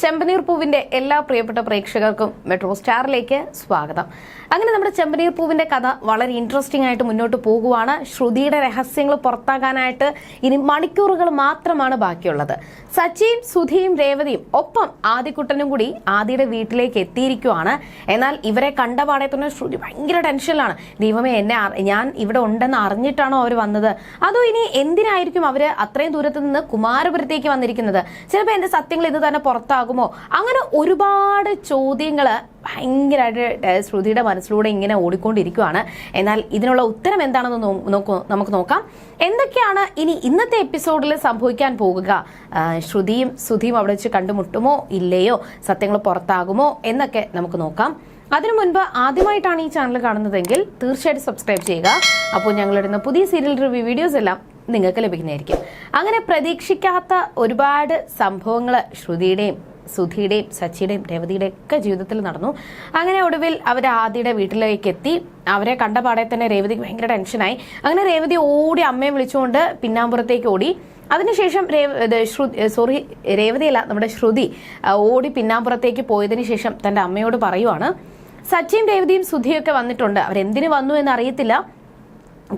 ചെമ്പനീർ പൂവിന്റെ എല്ലാ പ്രിയപ്പെട്ട പ്രേക്ഷകർക്കും മെട്രോ സ്റ്റാറിലേക്ക് സ്വാഗതം. അങ്ങനെ നമ്മുടെ ചെമ്പനീർ പൂവിന്റെ കഥ വളരെ ഇൻട്രസ്റ്റിംഗ് ആയിട്ട് മുന്നോട്ട് പോകുവാണ്. ശ്രുതിയുടെ രഹസ്യങ്ങൾ പുറത്താകാനായിട്ട് ഇനി മണിക്കൂറുകൾ മാത്രമാണ് ബാക്കിയുള്ളത്. സച്ചിയും സുധിയും രേവതിയും ഒപ്പം ആദിക്കുട്ടനും കൂടി ആദിയുടെ വീട്ടിലേക്ക് എത്തിയിരിക്കുവാണ്. എന്നാൽ ഇവരെ കണ്ട പാടെ തന്നെ ശ്രുതി ഭയങ്കര ടെൻഷനിലാണ് ദൈവമേ എന്നെ ഞാൻ ഇവിടെ ഉണ്ടെന്ന് അറിഞ്ഞിട്ടാണോ അവർ വന്നത്? അതോ ഇനി എന്തിനായിരിക്കും അവർ അത്രയും ദൂരത്ത് നിന്ന് കുമാരപുരത്തേക്ക് വന്നിരിക്കുന്നത്? ചിലപ്പോൾ എന്റെ സത്യങ്ങൾ ഇത് തന്നെ പുറത്താകുമോ അങ്ങനെ ഒരുപാട് ചോദ്യങ്ങൾ ഭയങ്കരമായിട്ട് ശ്രുതിയുടെ മനസ്സിലൂടെ ഇങ്ങനെ ഓടിക്കൊണ്ടിരിക്കുകയാണ് എന്നാൽ ഇതിനുള്ള ഉത്തരം എന്താണെന്ന് നോക്കൂ നമുക്ക് നോക്കാം. എന്തൊക്കെയാണ് ഇനി ഇന്നത്തെ എപ്പിസോഡിൽ സംഭവിക്കാൻ പോകുക? ശ്രുതിയും സുധിയും അവിടെ വെച്ച് കണ്ടുമുട്ടുമോ? ഇല്ലയോ? സത്യങ്ങൾ പുറത്താകുമോ? എന്നൊക്കെ നമുക്ക് നോക്കാം. അതിനു മുൻപ് ആദ്യമായിട്ടാണ് ഈ ചാനൽ കാണുന്നതെങ്കിൽ തീർച്ചയായിട്ടും സബ്സ്ക്രൈബ് ചെയ്യുക. അപ്പോൾ ഞങ്ങളിടുന്ന പുതിയ സീരിയൽ റിവ്യൂ വീഡിയോസ് എല്ലാം നിങ്ങൾക്ക് ലഭിക്കുന്നതായിരിക്കും. അങ്ങനെ പ്രതീക്ഷിക്കാത്ത ഒരുപാട് സംഭവങ്ങൾ ശ്രുതിയുടെയും സുധിയുടെയും സച്ചിയുടെയും രേവതിയുടെയും ഒക്കെ ജീവിതത്തിൽ നടന്നു. അങ്ങനെ ഒടുവിൽ അവർ ആദിയുടെ വീട്ടിലേക്ക് എത്തി. അവരെ കണ്ട പാടെ തന്നെ രേവതിക്ക് ഭയങ്കര ടെൻഷനായി അങ്ങനെ രേവതി ഓടി അമ്മയെ വിളിച്ചുകൊണ്ട് പിന്നാമ്പുറത്തേക്ക് ഓടി. അതിനുശേഷം സോറി രേവതിയല്ല നമ്മുടെ ശ്രുതി ഓടി പിന്നാമ്പുറത്തേക്ക് പോയതിനു ശേഷം തന്റെ അമ്മയോട് പറയുവാണ് സച്ചിയും രേവതിയും സുധിയൊക്കെ വന്നിട്ടുണ്ട്. അവരെന്തിനു വന്നു എന്ന് അറിയത്തില്ല.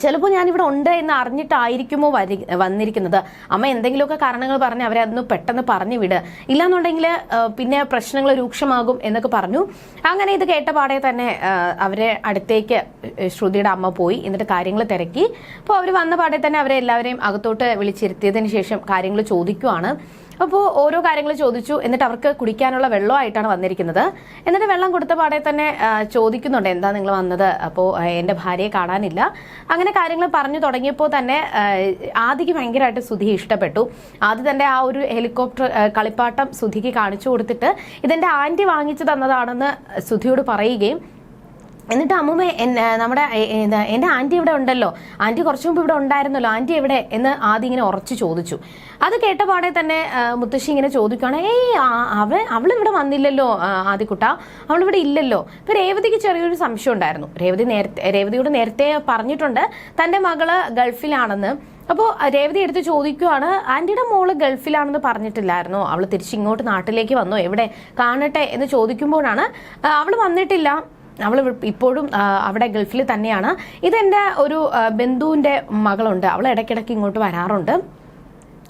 ചിലപ്പോൾ ഞാനിവിടെ ഉണ്ട് എന്ന് അറിഞ്ഞിട്ടായിരിക്കുമോ വരി വന്നിരിക്കുന്നത്. അമ്മ എന്തെങ്കിലുമൊക്കെ കാരണങ്ങൾ പറഞ്ഞ് അവരെ അതൊന്ന് പെട്ടെന്ന് പറഞ്ഞു വിട്. ഇല്ലാന്നുണ്ടെങ്കിൽ പിന്നെ പ്രശ്നങ്ങൾ രൂക്ഷമാകും എന്നൊക്കെ പറഞ്ഞു. അങ്ങനെ ഇത് കേട്ട പാടെ തന്നെ അവരെ അടുത്തേക്ക് ശ്രുതിയുടെ അമ്മ പോയി. എന്നിട്ട് കാര്യങ്ങൾ തിരക്കി. അപ്പോൾ അവർ വന്ന പാടെ തന്നെ അവരെ എല്ലാവരെയും അകത്തോട്ട് വിളിച്ചിരുത്തിയതിന് ശേഷം കാര്യങ്ങൾ ചോദിക്കുവാണ്. അപ്പോൾ ഓരോ കാര്യങ്ങൾ ചോദിച്ചു. എന്നിട്ട് അവർക്ക് കുടിക്കാനുള്ള വെള്ളമായിട്ടാണ് വന്നിരിക്കുന്നത്. എന്നിട്ട് വെള്ളം കൊടുത്ത പാടെ തന്നെ ചോദിക്കുന്നുണ്ട് എന്താ നിങ്ങൾ വന്നത്? അപ്പോൾ എന്റെ ഭാര്യയെ കാണാനില്ല. അങ്ങനെ കാര്യങ്ങൾ പറഞ്ഞു തുടങ്ങിയപ്പോൾ തന്നെ ആദിക്ക് ഭയങ്കരമായിട്ട് സുധി ഇഷ്ടപ്പെട്ടു. ആദ്യം തന്നെ ആ ഒരു ഹെലികോപ്റ്റർ കളിപ്പാട്ടം സുധിക്ക് കാണിച്ചു കൊടുത്തിട്ട് ഇതെന്റെ ആന്റി വാങ്ങിച്ചു തന്നതാണെന്ന് സുധിയോട് പറയുകയും എന്നിട്ട് അമ്മൂമ്മ നമ്മുടെ എന്റെ ആന്റി ഇവിടെ ഉണ്ടല്ലോ. ആന്റി കുറച്ചു മുമ്പ് ഇവിടെ ഉണ്ടായിരുന്നല്ലോ. ആന്റി എവിടെ? എന്ന് ആദ്യം ഇങ്ങനെ ഉറച്ചു ചോദിച്ചു. അത് കേട്ട പാടെ തന്നെ മുത്തശ്ശി ഇങ്ങനെ ചോദിക്കുകയാണ് ഏയ് അവൾ അവളിവിടെ വന്നില്ലല്ലോ ആദ്യക്കുട്ട അവളിവിടെ ഇല്ലല്ലോ. ഇപ്പൊ രേവതിക്ക് ചെറിയൊരു സംശയം ഉണ്ടായിരുന്നു. രേവതി നേരത്തെ രേവതിയോട് നേരത്തെ പറഞ്ഞിട്ടുണ്ട് തന്റെ മകൾ ഗൾഫിലാണെന്ന്. അപ്പോൾ രേവതി എടുത്ത് ചോദിക്കുവാണ് ആന്റിയുടെ മോൾ ഗൾഫിലാണെന്ന് പറഞ്ഞിട്ടില്ലായിരുന്നോ? അവൾ തിരിച്ചിങ്ങോട്ട് നാട്ടിലേക്ക് വന്നോ? എവിടെ? കാണട്ടെ? എന്ന് ചോദിക്കുമ്പോഴാണ് അവൾ വന്നിട്ടില്ല. അവൾ ഇപ്പോഴും അവിടെ ഗൾഫിൽ തന്നെയാണ്. ഇതെന്റെ ഒരു ബന്ധുവിന്റെ മകളുണ്ട്. അവൾ ഇടയ്ക്കിടയ്ക്ക് ഇങ്ങോട്ട് വരാറുണ്ട്.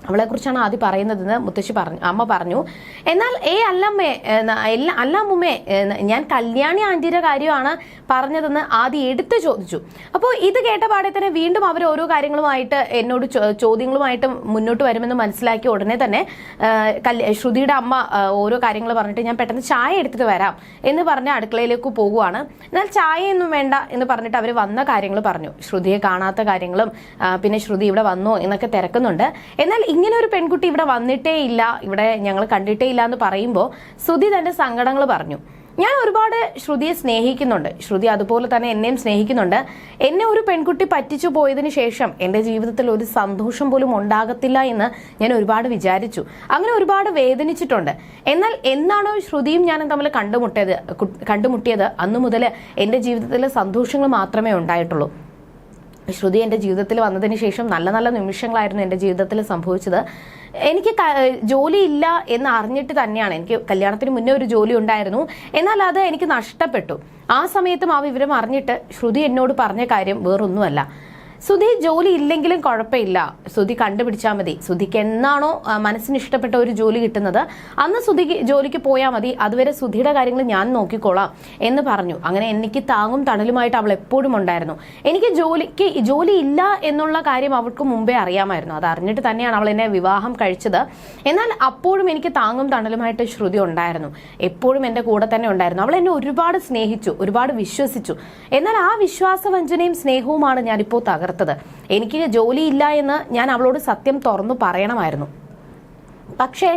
അവളെ കുറിച്ചാണ് ആദ്യം പറയുന്നതെന്ന് മുത്തശ്ശി പറഞ്ഞു അമ്മ പറഞ്ഞു. എന്നാൽ ഏ അല്ലമ്മേ എല്ലാ അല്ലമ്മുമ്മേ ഞാൻ കല്യാണി ആന്റിയുടെ കാര്യമാണ് പറഞ്ഞതെന്ന് ആദ്യം എടുത്ത് ചോദിച്ചു. അപ്പോൾ ഇത് കേട്ട പാടെ തന്നെ വീണ്ടും അവർ ഓരോ കാര്യങ്ങളുമായിട്ട് എന്നോട് ചോദ്യങ്ങളുമായിട്ട് മുന്നോട്ട് വരുമെന്ന് മനസ്സിലാക്കി ഉടനെ തന്നെ ശ്രുതിയുടെ അമ്മ ഓരോ കാര്യങ്ങൾ പറഞ്ഞിട്ട് ഞാൻ പെട്ടെന്ന് ചായ എടുത്തിട്ട് വരാം എന്ന് പറഞ്ഞ് അടുക്കളയിലേക്ക് പോകുവാണ്. എന്നാൽ ചായയൊന്നും വേണ്ട എന്ന് പറഞ്ഞിട്ട് അവർ വന്ന കാര്യങ്ങൾ പറഞ്ഞു. ശ്രുതിയെ കാണാത്ത കാര്യങ്ങളും പിന്നെ ശ്രുതി ഇവിടെ വന്നോ എന്നൊക്കെ തിരക്കുന്നുണ്ട്. എന്നാൽ ഇങ്ങനെ ഒരു പെൺകുട്ടി ഇവിടെ വന്നിട്ടേ ഇല്ല. ഇവിടെ ഞങ്ങൾ കണ്ടിട്ടേ ഇല്ല എന്ന് പറയുമ്പോൾ ശ്രുതി തന്റെ സങ്കടങ്ങൾ പറഞ്ഞു. ഞാൻ ഒരുപാട് ശ്രുതിയെ സ്നേഹിക്കുന്നുണ്ട്. ശ്രുതി അതുപോലെ തന്നെ എന്നെയും സ്നേഹിക്കുന്നുണ്ട്. എന്നെ ഒരു പെൺകുട്ടി പറ്റിച്ചു പോയതിന് ശേഷം എന്റെ ജീവിതത്തിൽ ഒരു സന്തോഷം പോലും ഉണ്ടാകത്തില്ല എന്ന് ഞാൻ ഒരുപാട് വിചാരിച്ചു. അങ്ങനെ ഒരുപാട് വേദനിച്ചിട്ടുണ്ട്. എന്നാൽ എന്നാണോ ശ്രുതിയും ഞാനും തമ്മിൽ കണ്ടുമുട്ടിയത്? കണ്ടുമുട്ടിയത്? അന്നു മുതൽ എന്റെ ജീവിതത്തിലെ സന്തോഷങ്ങൾ മാത്രമേ ഉണ്ടായിട്ടുള്ളൂ. ശ്രുതി എന്റെ ജീവിതത്തിൽ വന്നതിന് ശേഷം നല്ല നല്ല നിമിഷങ്ങളായിരുന്നു എന്റെ ജീവിതത്തിൽ സംഭവിച്ചത്. എനിക്ക് ജോലി ഇല്ല എന്ന് അറിഞ്ഞിട്ട് തന്നെയാണ് എനിക്ക് കല്യാണത്തിന് മുന്നേ ഒരു ജോലി ഉണ്ടായിരുന്നു. എന്നാൽ അത് എനിക്ക് നഷ്ടപ്പെട്ടു. ആ സമയത്തും ആ വിവരം അറിഞ്ഞിട്ട് ശ്രുതി എന്നോട് പറഞ്ഞ കാര്യം വേറൊന്നുമല്ല. സുധി ജോലി ഇല്ലെങ്കിലും കുഴപ്പമില്ല. സുധി കണ്ടുപിടിച്ചാൽ മതി. സുധിക്ക് എന്നാണോ മനസ്സിന് ഇഷ്ടപ്പെട്ട ഒരു ജോലി കിട്ടുന്നത് അന്ന് സുധിക്ക് ജോലിക്ക് പോയാൽ മതി. അതുവരെ സുധിയുടെ കാര്യങ്ങൾ ഞാൻ നോക്കിക്കോളാം എന്ന് പറഞ്ഞു. അങ്ങനെ എനിക്ക് താങ്ങും തണലുമായിട്ട് അവൾ എപ്പോഴും ഉണ്ടായിരുന്നു. എനിക്ക് ജോലിക്ക് ജോലി ഇല്ല എന്നുള്ള കാര്യം അവൾക്ക് മുമ്പേ അറിയാമായിരുന്നു. അത് അറിഞ്ഞിട്ട് തന്നെയാണ് അവൾ എന്നെ വിവാഹം കഴിച്ചത്. എന്നാൽ അപ്പോഴും എനിക്ക് താങ്ങും തണലുമായിട്ട് ശ്രുതി ഉണ്ടായിരുന്നു. എപ്പോഴും എന്റെ കൂടെ തന്നെ ഉണ്ടായിരുന്നു. അവൾ എന്നെ ഒരുപാട് സ്നേഹിച്ചു ഒരുപാട് വിശ്വസിച്ചു. എന്നാൽ ആ വിശ്വാസവഞ്ചനയും സ്നേഹവുമാണ് ഞാനിപ്പോൾ തകർത്തത് എനിക്ക് ജോലിയില്ല എന്ന് ഞാൻ അവളോട് സത്യം തുറന്നു പറയണമായിരുന്നു. പക്ഷേ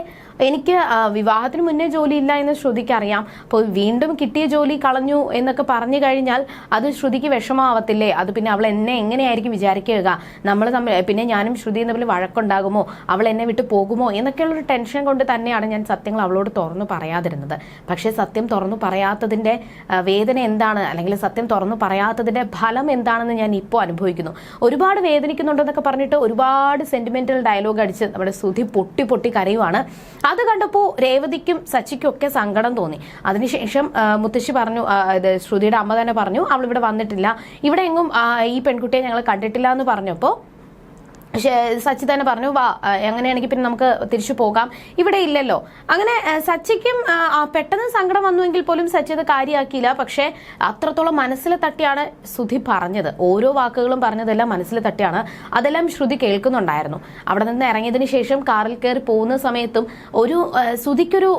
എനിക്ക് വിവാഹത്തിന് മുന്നേ ജോലി ഇല്ല എന്ന് ശ്രുതിക്ക് അറിയാം. അപ്പോൾ വീണ്ടും കിട്ടിയ ജോലി കളഞ്ഞു എന്നൊക്കെ പറഞ്ഞു കഴിഞ്ഞാൽ അത് ശ്രുതിക്ക് വിഷമാവത്തില്ലേ? അത് പിന്നെ അവൾ എന്നെ എങ്ങനെയായിരിക്കും വിചാരിക്കുക? നമ്മൾ തമ്മിൽ പിന്നെ ഞാനും ശ്രുതിയും തമ്മിൽ വഴക്കുണ്ടാകുമോ? അവൾ എന്നെ വിട്ടു പോകുമോ? എന്നൊക്കെയുള്ളൊരു ടെൻഷൻ കൊണ്ട് തന്നെയാണ് ഞാൻ സത്യങ്ങൾ അവളോട് തുറന്നു പറയാതിരുന്നത്. പക്ഷേ സത്യം തുറന്നു പറയാത്തതിന്റെ വേദന എന്താണ്? അല്ലെങ്കിൽ സത്യം തുറന്നു പറയാത്തതിന്റെ ഫലം എന്താണെന്ന് ഞാൻ ഇപ്പോൾ അനുഭവിക്കുന്നു. ഒരുപാട് വേദനിക്കുന്നുണ്ടെന്നൊക്കെ പറഞ്ഞിട്ട് ഒരുപാട് സെന്റിമെന്റൽ ഡയലോഗ് അടിച്ച് നമ്മുടെ ശ്രുതി പൊട്ടി പൊട്ടി കരയുവാണ്. അത് കണ്ടപ്പോൾ രേവതിക്കും സച്ചിക്കും ഒക്കെ സങ്കടം തോന്നി. അതിനുശേഷം മുത്തശ്ശി പറഞ്ഞു ശ്രുതിയുടെ അമ്മ തന്നെ പറഞ്ഞു അവൾ ഇവിടെ വന്നിട്ടില്ല. ഇവിടെ എങ്ങും ഈ പെൺകുട്ടിയെ ഞങ്ങൾ കണ്ടിട്ടില്ല എന്ന് പറഞ്ഞപ്പോൾ സച്ചി തന്നെ പറഞ്ഞു വാ എങ്ങനെയാണെങ്കിൽ പിന്നെ നമുക്ക് തിരിച്ചു പോകാം. ഇവിടെ ഇല്ലല്ലോ. അങ്ങനെ സച്ചിക്കും പെട്ടെന്ന് സങ്കടം വന്നുവെങ്കിൽ പോലും സച്ചി അത് കാര്യമാക്കിയില്ല പക്ഷേ അത്രത്തോളം മനസ്സിൽ തട്ടിയാണ് ശ്രുതി പറഞ്ഞത്. ഓരോ വാക്കുകളും പറഞ്ഞതെല്ലാം മനസ്സിൽ തട്ടിയാണ്. അതെല്ലാം ശ്രുതി കേൾക്കുന്നുണ്ടായിരുന്നു. അവിടെ നിന്ന് ഇറങ്ങിയതിന് ശേഷം കാറിൽ കയറി പോകുന്ന സമയത്തും ഒരു ശ്രുതിക്കൊരു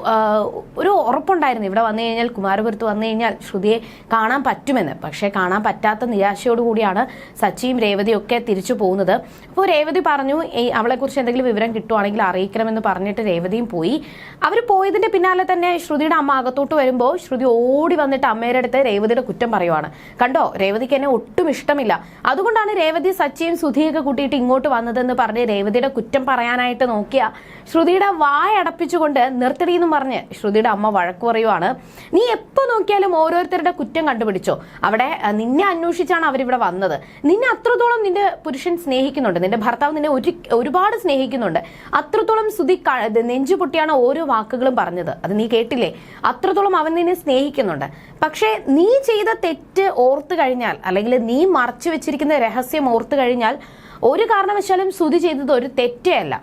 ഒരു ഉറപ്പുണ്ടായിരുന്നു. ഇവിടെ വന്നു കഴിഞ്ഞാൽ കുമാരപുരത്ത് വന്നു കഴിഞ്ഞാൽ ശ്രുതിയെ കാണാൻ പറ്റുമെന്ന്. പക്ഷേ കാണാൻ പറ്റാത്ത നിരാശയോടുകൂടിയാണ് സച്ചിയും രേവതിയും ഒക്കെ തിരിച്ചു പോകുന്നത്. അപ്പോൾ രേവതി പറഞ്ഞു അവളെക്കുറിച്ച് എന്തെങ്കിലും വിവരം കിട്ടുവാണെങ്കിൽ അറിയിക്കണമെന്ന് പറഞ്ഞിട്ട് രേവതിയും പോയി. അവർ പോയതിന്റെ പിന്നാലെ തന്നെ ശ്രുതിയുടെ അമ്മ അകത്തോട്ട് വരുമ്പോൾ ശ്രുതി ഓടി വന്നിട്ട് അമ്മയുടെ അടുത്ത് രേവതിയുടെ കുറ്റം പറയുവാണ്. കണ്ടോ? രേവതിക്ക് എന്നെ ഒട്ടും ഇഷ്ടമില്ല. അതുകൊണ്ടാണ് രേവതി സച്ചിയും സുധിയൊക്കെ കൂട്ടിയിട്ട് ഇങ്ങോട്ട് വന്നതെന്ന് പറഞ്ഞ് രേവതിയുടെ കുറ്റം പറയാനായിട്ട് നോക്കിയ ശ്രുതിയുടെ വായ അടപ്പിച്ചുകൊണ്ട് നിർത്തടി പറഞ്ഞ് ശ്രുതിയുടെ അമ്മ വഴക്ക് പറയുവാണ്. നീ എപ്പോ നോക്കിയാലും ഓരോരുത്തരുടെ കുറ്റം കണ്ടുപിടിച്ചോ. അവിടെ നിന്നെ അന്വേഷിച്ചാണ് അവരിവിടെ വന്നത്. നിന്നെ അത്രത്തോളം നിന്റെ പുരുഷൻ സ്നേഹിക്കുന്നുണ്ട്. നിന്റെ നിന്നെ ഒരു ഒരുപാട് സ്നേഹിക്കുന്നുണ്ട്. അത്രത്തോളം സ്തുതി നെഞ്ചു പൊട്ടിയാണ് ഓരോ വാക്കുകളും പറഞ്ഞത്. അത് നീ കേട്ടില്ലേ? അത്രത്തോളം അവൻ നിന്നെ സ്നേഹിക്കുന്നുണ്ട്. പക്ഷേ നീ ചെയ്ത തെറ്റ് ഓർത്തു കഴിഞ്ഞാൽ അല്ലെങ്കിൽ നീ മറച്ചു വെച്ചിരിക്കുന്ന രഹസ്യം ഓർത്തു കഴിഞ്ഞാൽ ഒരു കാരണവശാലും സ്തുതി ചെയ്തത് ഒരു തെറ്റേ അല്ല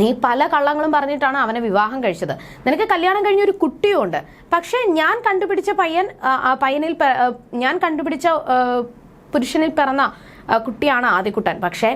നീ പല കള്ളങ്ങളും പറഞ്ഞിട്ടാണ് അവനെ വിവാഹം കഴിച്ചത്. നിനക്ക് കല്യാണം കഴിഞ്ഞ ഒരു കുട്ടിയുണ്ട്. പക്ഷേ ഞാൻ കണ്ടുപിടിച്ച പയ്യൻ പയ്യനിൽ ഞാൻ കണ്ടുപിടിച്ച പുരുഷനിൽ പിറന്ന കുട്ടിയാണ് ആദ്യക്കുട്ടൻ പക്ഷേ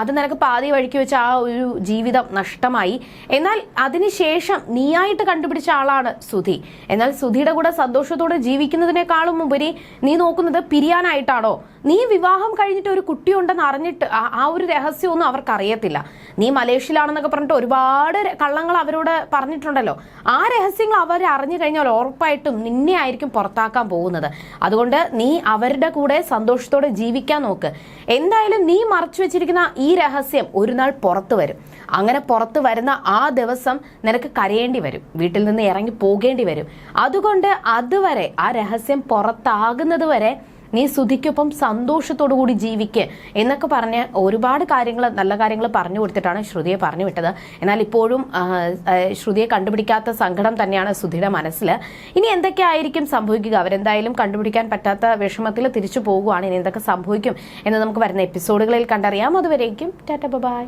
അത് നിനക്ക് പാതി വഴിക്ക് വെച്ച് ആ ഒരു ജീവിതം നഷ്ടമായി. എന്നാൽ അതിനുശേഷം നീയായിട്ട് കണ്ടുപിടിച്ച ആളാണ് സുധി. എന്നാൽ സുധിയുടെ കൂടെ സന്തോഷത്തോടെ ജീവിക്കുന്നതിനേക്കാളും ഉപരി നീ നോക്കുന്നത് പിരിയാനായിട്ടാണോ? നീ വിവാഹം കഴിഞ്ഞിട്ട് ഒരു കുട്ടിയുണ്ടെന്ന് അറിഞ്ഞിട്ട് ആ- ഒരു രഹസ്യമൊന്നും അവർക്ക് അറിയത്തില്ല നീ മലേഷ്യയിലാണെന്നൊക്കെ പറഞ്ഞിട്ട് ഒരുപാട് കള്ളങ്ങൾ അവരോട് പറഞ്ഞിട്ടുണ്ടല്ലോ. ആ രഹസ്യങ്ങൾ അവർ അറിഞ്ഞു കഴിഞ്ഞാൽ ഉറപ്പായിട്ടും നിന്നെ ആയിരിക്കും പുറത്താക്കാൻ പോകുന്നത്. അതുകൊണ്ട് നീ അവരുടെ കൂടെ സന്തോഷത്തോടെ ജീവിക്കാൻ നോക്ക്. എന്തായാലും നീ മറച്ചു വെച്ചിരിക്കുന്ന ഈ രഹസ്യം ഒരു നാൾ പുറത്തു വരും. അങ്ങനെ പുറത്തു വരുന്ന ആ ദിവസം നിനക്ക് കരയേണ്ടി വരും. വീട്ടിൽ നിന്ന് ഇറങ്ങി പോകേണ്ടി വരും. അതുകൊണ്ട് അതുവരെ ആ രഹസ്യം പുറത്താകുന്നത് വരെ നീ സുധിക്കൊപ്പം സന്തോഷത്തോടു കൂടി ജീവിക്ക് എന്നൊക്കെ പറഞ്ഞ് ഒരുപാട് കാര്യങ്ങൾ നല്ല കാര്യങ്ങൾ പറഞ്ഞു കൊടുത്തിട്ടാണ് ശ്രുതിയെ പറഞ്ഞു വിട്ടത്. എന്നാൽ ഇപ്പോഴും ശ്രുതിയെ കണ്ടുപിടിക്കാത്ത സങ്കടം തന്നെയാണ് സുധിയുടെ മനസ്സിൽ ഇനി എന്തൊക്കെ ആയിരിക്കും സംഭവിക്കുക? അവരെന്തായാലും കണ്ടുപിടിക്കാൻ പറ്റാത്ത വിഷമത്തിൽ തിരിച്ചു പോകുകയാണ് ഇനി എന്തൊക്കെ സംഭവിക്കും എന്ന് നമുക്ക് വരുന്ന എപ്പിസോഡുകളിൽ കണ്ടറിയാം. അതുവരേക്കും ടാറ്റ ബൈ.